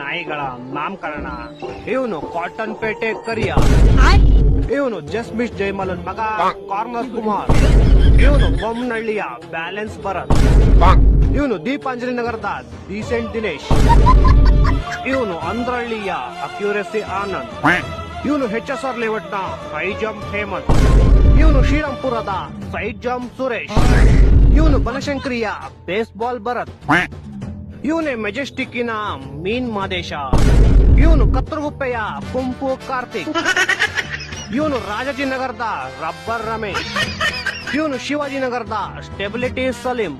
ನಾಯಿಗಳ ನಾಮಕರಣ ಇವನು ಕಾಟನ್ ಪೇಟೆ ಕರಿಯ. ಇವನು ಜಸ್ಮಿಶ್ ಜಯಮಲನ್ ಮಗ ಕಾರ್ನರ್ ಕುಮಾರ್. ಇವನು ಬೊಮ್ಮನಹಳ್ಳಿಯ ಬ್ಯಾಲೆನ್ಸ್ ಭರತ್. ಇವನು ದೀಪಾಂಜಲಿ ನಗರದ ಡಿಸೆಂಟ್ ದಿನೇಶ್. ಇವನು ಅಂದ್ರಹಳ್ಳಿಯ ಅಕ್ಯೂರೆಸಿ ಆನಂದ್. ಇವನು ಹೆಚ್ ಎಸ್ ಆರ್ ಲೇಔಟ್ನ ಹೈ ಜಂಪ್ ಹೇಮಂತ್. ಇವನು ಶ್ರೀರಾಮ್ಪುರದ ಸೈಡ್ ಜಂಪ್ ಸುರೇಶ್. ಇವನು ಬನಶಂಕರಿಯ ಬೇಸ್ಬಾಲ್ ಭರತ್. ಇವನೇ ಮೆಜೆಸ್ಟಿಕ್ಕಿನ ಮೀನ್ ಮಾದೇಶ. ಇವನು ಕತ್ತರಗುಪ್ಪೆಯ ಕುಂಪು ಕಾರ್ತಿಕ್. ಇವನು ರಾಜಾಜಿನಗರದ ರಬ್ಬರ್ ರಮೇಶ್. ಇವನು ಶಿವಾಜಿನಗರದ ಸ್ಟೆಬಿಲಿಟಿ ಸಲೀಂ.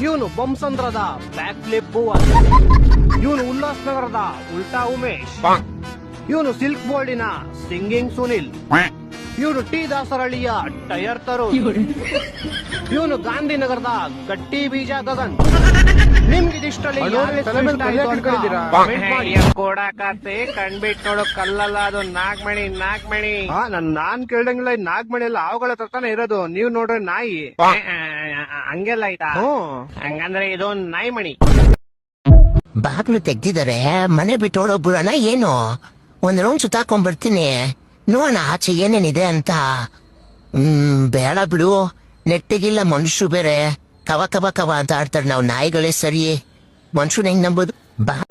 ಇವನು ಬೊಮ್ಸಂದ್ರದ ಬ್ಯಾಕ್ ಫ್ಲಿಪ್ ಭುವನ್ ಇವನು ಉಲ್ಲಾಸ್ನಗರದ ಉಲ್ಟಾ ಉಮೇಶ್. ಇವನು ಸಿಲ್ಕ್ ಬೋರ್ಡಿನ ಸಿಂಗಿಂಗ್ ಸುನಿಲ್. ಇವನು ಟಿ ದಾಸರಳ್ಳಿಯ ಟೈರ್ ತರು. ಇವನು. ಗಾಂಧಿನಗರದ ಗಟ್ಟಿ ಬೀಜ ಗಗನ್. ನಿಮ್ಗಿದಿಷ್ಟಲ್ಲಿ ಅಣ್ಣ, ತಲೆ ಮೇಲೆ ಕೈ ಹಾಕಿ ಇಟ್ಕೊಂಡಿದ್ದೀರಾ? ಕೊಡಕತ್ತೆ ಕಣ್ಬಿಟ್ ನೋಡು ಕಲ್ಲಲ್ಲ ಅದು ನಾಗ್ಮಣಿ ನಾಗ್ಮಣಿ. ಹಾ ನನ್ ನಾನ್ ಕೇಳ್ದಂಗಿಲ್ಲ ನಾಗ್ಮಣಿ ಎಲ್ಲ ಅವುಗಳ ಹತ್ರನೇ ಇರೋದು. ನೀವ್ ನೋಡ್ರೆ ನಾಯಿ. ಹಂಗೆಲ್ಲ ಆಯ್ತಾ? ಹಂಗಂದ್ರೆ ಇದು ನಾಯಿ ಮಣಿ ಬಾಗ್ಲು ತೆಗ್ದಿದ್ದಾರೆ ಮನೆ ಬಿಟ್ಟು ಓಡೋಗ್ಬಿಡೋಣ ಏನು? ಒಂದ್ ರೌಂಡ್ ಸುತ್ತಾಕೊಂಡ್ ಬರ್ತೀನಿ. ನೋಡೋಣ, ಆಚೆ ಏನೇನಿದೆ ಅಂತ. ಹ್ಮ್, ಬೇಡ ಬಿಡು. ನೆಟ್ಟಿಗಿಲ್ಲ ಮನುಷ್ಯರು ಬೇರೆ. ಕವ ಕವ ಕವ ಅಂತ ಆಡ್ತಾರೆ ನಾವು ನಾಯಿಗಳೇ ಸರಿ. ಮನುಷ್ಯನ ಹೆಂಗ್ ನಂಬುದು? ಬಾ.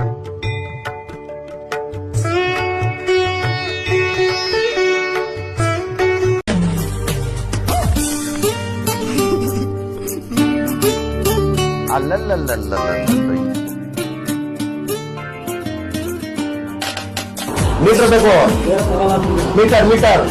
ಅಲ್ಲಲ್ಲಲ್ಲಲ್ಲ ಮೀಟರ್ ಬೇಕು. Metre metre.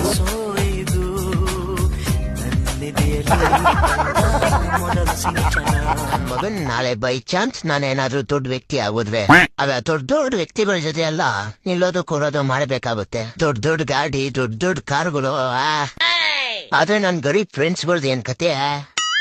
ಮಗನ್ ನಾಳೆ ಬೈ ಚಾನ್ಸ್ ನಾನೇನಾದ್ರೂ ದೊಡ್ಡ ವ್ಯಕ್ತಿ ಆಗೋದ್ರೆ. ಅವ ದೊಡ್ಡ ದೊಡ್ಡ ವ್ಯಕ್ತಿಗಳ ಜೊತೆ ಅಲ್ಲ, ನಿಲ್ಲೋದು ಕೊಡೋದು ಮಾಡಬೇಕಾಗುತ್ತೆ. ದೊಡ್ಡ ದೊಡ್ಡ ಗಾಡಿ, ದೊಡ್ಡ ದೊಡ್ಡ ಕಾರ್ಗಳು. ಆದ್ರೆ ನನ್ ಗರೀಬ್ ಫ್ರೆಂಡ್ಸ್ಗಳ್ದು ಏನ್ ಕತೆ?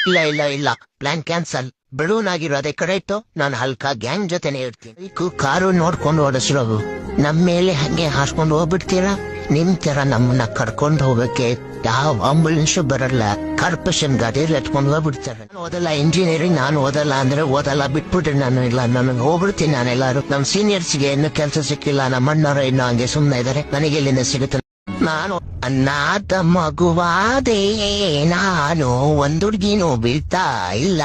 ಇಲ್ಲ ಇಲ್ಲ ಇಲ್ಲ. Plan cancel. ಬಡೂನ್ ಆಗಿರೋ ಅದೇ ಕಡೆ ಇತ್ತು. ನಾನು ಹಲ್ಕ ಗ್ಯಾಂಗ್ ಜೊತೆನೆ ಇರ್ತೀನಿ. ಕಾರು ನೋಡ್ಕೊಂಡು ಓಡಿಸ್ರೋದು. ನಮ್ ಮೇಲೆ ಹಂಗೆ ಹಾಸ್ಕೊಂಡು ಹೋಗ್ಬಿಡ್ತೀರಾ? ನಿಮ್ ತರ ನಮ್ಮನ್ನ ಕರ್ಕೊಂಡು ಹೋಗಕ್ಕೆ ಯಾವ ಆಂಬುಲೆನ್ಸ್ ಬರಲ್ಲ. ಕಾರ್ಪೊರೇಷನ್ ಗಾಡಿ ಎತ್ಕೊಂಡು ಹೋಗ್ಬಿಡ್ತಾರೆ. ಓದಲ್ಲ ಇಂಜಿನಿಯರಿಂಗ್ ನಾನು ಓದಲ್ಲ ಅಂದ್ರೆ ಓದಲ್ಲ, ಬಿಟ್ಬಿಟ್ರೆ ನಾನು ಇಲ್ಲ. ನನಗೆ ಹೋಗ್ಬಿಡ್ತೀನಿ ನಾನೆಲ್ಲಾರು. ನಮ್ ಸೀನಿಯರ್ಸ್ಗೆ ಇನ್ನು ಕೆಲಸ ಸಿಕ್ಕಿಲ್ಲ. ನಮ್ಮ ಅಣ್ಣವ್ರ ಇನ್ನು ಹಂಗೆ ಸುಮ್ಮನೆ ಇದಾರೆ. ನನಗೆ ಎಲ್ಲಿಂದ ಸಿಗುತ್ತೆ? ನಾನು ಅನ್ನಾದ ಮಗುವಾದೆ. ನಾನು ಒಂದುಡ್ಗಿನೂ ಬೀಳ್ತಾ ಇಲ್ಲ.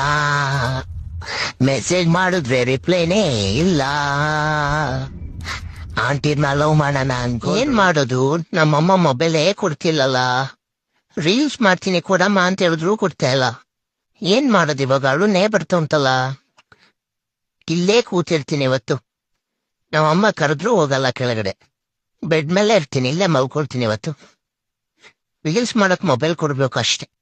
ಮೆಸೇಜ್ ಮಾಡಿದ್ರೆ ರಿಪ್ಲೈನೇ ಇಲ್ಲ. ಆಂಟಿನ ಲವ್ ಮಾಡೋಣ ಅನ್ಕೊ ಏನ್ ಮಾಡೋದು? ನಮ್ಮಮ್ಮ ಮೊಬೈಲೇ ಕೊಡ್ತಿಲ್ಲಲ್ಲ. ರೀಲ್ಸ್ ಮಾಡ್ತೀನಿ ಕೊಡಮ್ಮ ಅಂತ ಹೇಳಿದ್ರು ಕೊಡ್ತಾ ಇಲ್ಲ. ಏನ್ ಮಾಡೋದು ಇವಾಗ? ಅಳುನೇ ಬರ್ತಾ ಉಂಟಲ್ಲ. ಇಲ್ಲೇ ಕೂತಿರ್ತೀನಿ ಇವತ್ತು. ನಮ್ಮಮ್ಮ ಕರೆದ್ರು ಹೋಗಲ್ಲ ಕೆಳಗಡೆ. ಬೆಡ್ ಮೇಲೆ ಇರ್ತೀನಿ, ಇಲ್ಲೇ ಮಲ್ಕೊಳ್ತೀನಿ ಇವತ್ತು. ರೀಲ್ಸ್ ಮಾಡಕ್ ಮೊಬೈಲ್ ಕೊಡ್ಬೇಕು ಅಷ್ಟೇ.